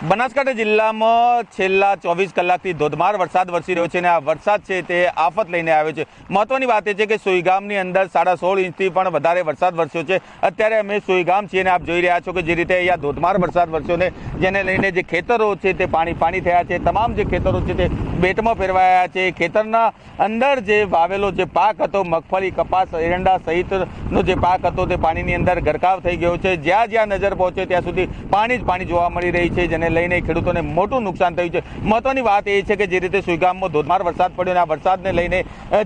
બનાસકાંઠા જિલ્લામાં છેલ્લા ચોવીસ કલાકથી ધોધમાર વરસાદ વરસી રહ્યો છે અને આ વરસાદ છે તે આફત લઈને આવ્યો છે. મહત્વની વાત એ છે કે સુઈગામની અંદર સાડા સોળ ઇંચથી પણ વધારે વરસાદ વરસ્યો છે. અત્યારે અમે સુઈગામ છીએ અને આપ જોઈ રહ્યા છો કે જે રીતે અહીંયા ધોધમાર વરસાદ વરસ્યો ને જેને લઈને જે ખેતરો છે તે પાણી પાણી થયા છે. તમામ જે ખેતરો છે તે બેટમાં ફેરવાયા છે. ખેતરના અંદર જે વાવેલો જે પાક હતો, મગફળી, કપાસ, એરંડા સહિતનો જે પાક હતો તે પાણીની અંદર ગરકાવ થઈ ગયો છે. જ્યાં જ્યાં નજર પહોંચે ત્યાં સુધી પાણી જ પાણી જોવા મળી રહી છે. જેને લઈને ખેડૂતોને મોટું નુકસાન થયું છે. મહત્વની વાત એ છે કે જે રીતે સુઈગામમાં ધોધમાર વરસાદ પડ્યો અને આ વરસાદને લઈને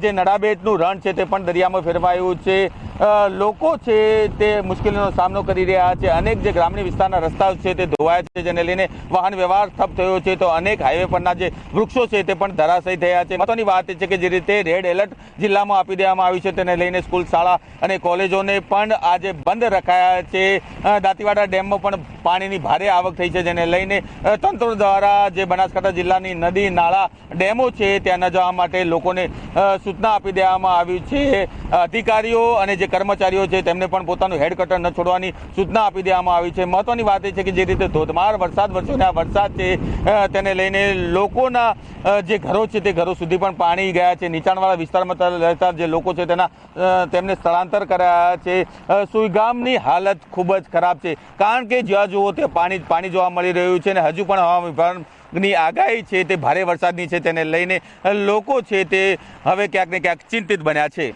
જે નડાબેટનું રણ છે તે પણ દરિયામાં ફેરવાયું છે. લોકો છે તે મુશ્કેલીનો સામનો કરી રહ્યા છે. અનેક જે ગ્રામીણ વિસ્તારના રસ્તાઓ છે તે ધોવાયા છે, જેને લઈને વાહન વ્યવહાર ઠપ થયો છે. તો અનેક હાઈવે પરના જે વૃક્ષો છે તે પણ ધરાશયી થયા છે. મહત્વની વાત એ છે કે જે રીતે રેડ એલર્ટ જિલ્લામાં આપી દેવામાં આવ્યું છે. તેને લઈને સ્કૂલ, શાળા અને કોલેજોને પણ આજે બંધ રખાયા છે. દાંતીવાડા ડેમમાં પણ પાણીની ભારે આવક થઈ છે. જેને લઈને તંત્ર દ્વારા જે બનાસકાંઠા જિલ્લાની નદી, નાળા ડેમો છે, ત્યાં ન જવા માટે લોકોને સૂચના આપી દેવામાં આવી છે. અધિકારીઓ અને જે કર્મચારીઓ છે તેમને પણ પોતાનું હેડકટર ન છોડવાની સૂચના આપી દેવામાં આવી છે. મહત્વની વાત એ છે કે જે રીતે ધોધમાર વરસાદ વરસ્યો અને આ વરસાદ છે તેને લઈને લોકોના જે ઘરો છે તે ઘરો સુધી પણ પાણી ગયા છે. નીચાણવાળા વિસ્તારમાં રહેતા જે લોકો છે તેના તેમને સ્થળાંતર કરાયા છે. સુઈગામની હાલત ખૂબ જ ખરાબ છે. કારણ કે જ્યાં જુઓ તે પાણી પાણી જોવા મળી રહ્યું છે અને હજુ પણ હવામાન વિભાગની આગાહી છે તે ભારે વરસાદની છે તેને લઈને લોકો છે તે હવે ક્યાંક ને ક્યાંક ચિંતિત બન્યા છે.